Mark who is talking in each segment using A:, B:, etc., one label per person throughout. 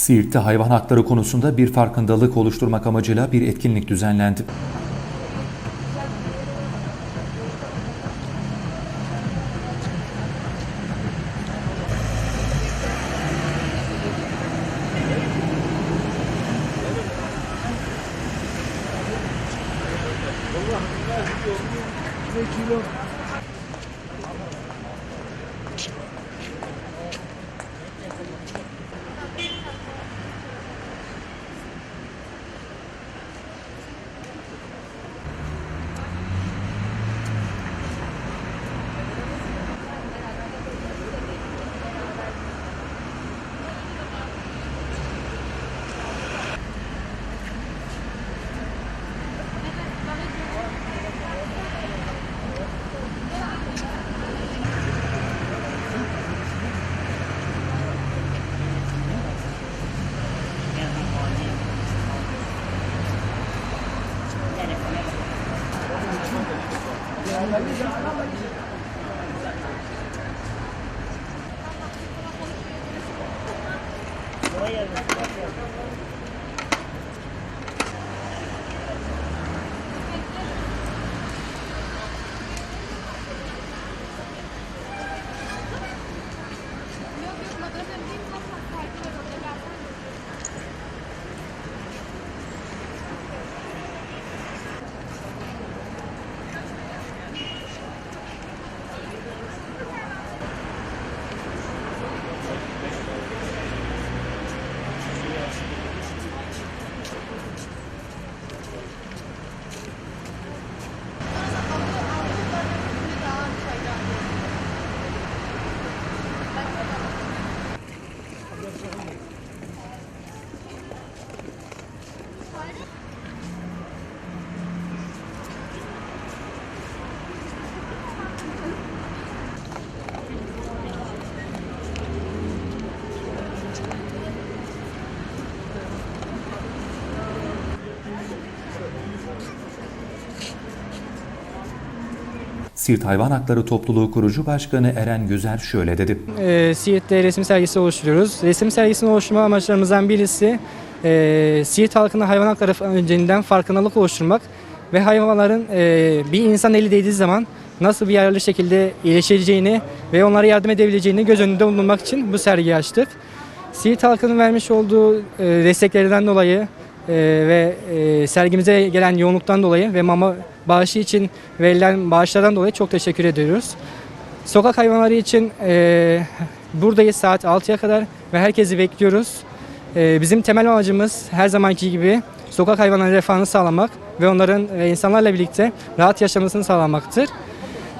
A: Siirt'te hayvan hakları konusunda bir farkındalık oluşturmak amacıyla bir etkinlik düzenlendi. Kolay gelsin. Siirt Hayvan Hakları Topluluğu kurucu başkanı Eren Güzel şöyle dedi.
B: e, Siirt'te resim sergisi oluşturuyoruz. Resim sergisini oluşturma amaçlarımızdan birisi e, Siirt halkına hayvan hakları önceliğinden farkındalık oluşturmak ve hayvanların e, bir insan eli değdiği zaman nasıl bir yararlı şekilde iyileşeceğini ve onlara yardım edebileceğini göz önünde bulundurmak için bu sergiyi açtık. Siirt halkının vermiş olduğu e, desteklerden dolayı e, ve e, sergimize gelen yoğunluktan dolayı ve mama bağışı için verilen bağışlardan dolayı çok teşekkür ediyoruz. Sokak hayvanları için e, buradayız saat 6'ya kadar ve herkesi bekliyoruz. E, bizim temel amacımız her zamanki gibi sokak hayvanları refahını sağlamak ve onların e, insanlarla birlikte rahat yaşamasını sağlamaktır.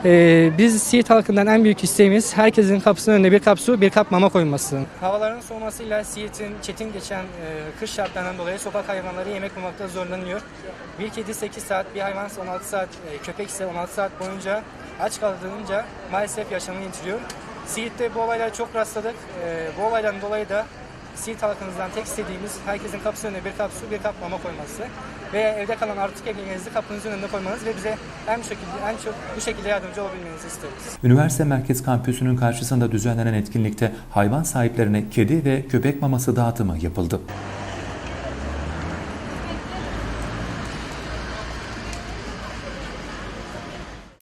B: E, biz Siirt halkından en büyük isteğimiz herkesin kapısının önüne bir kap su, bir kap mama koyması. Havaların soğumasıyla Siirt'in çetin geçen e, kış şartlarından dolayı sokak hayvanları yemek bulmakta zorlanıyor. Bir kedi 8 saat, bir hayvan 16 saat, e, köpek ise 16 saat boyunca aç kaldığınca maalesef yaşamını yitiriyor. Siirt'te bu olaylara çok rastladık. E, bu olaydan dolayı da Siirt halkımızdan tek istediğimiz herkesin kapısının önüne bir kap su, bir kap mama koyması ve evde kalan artık evlerinizi kapınızın önüne koymanız ve bize en şekilde en çok bu şekilde yardımcı olabilmenizi isteriz.
A: Üniversite Merkez Kampüsü'nün karşısında düzenlenen etkinlikte hayvan sahiplerine kedi ve köpek maması dağıtımı yapıldı.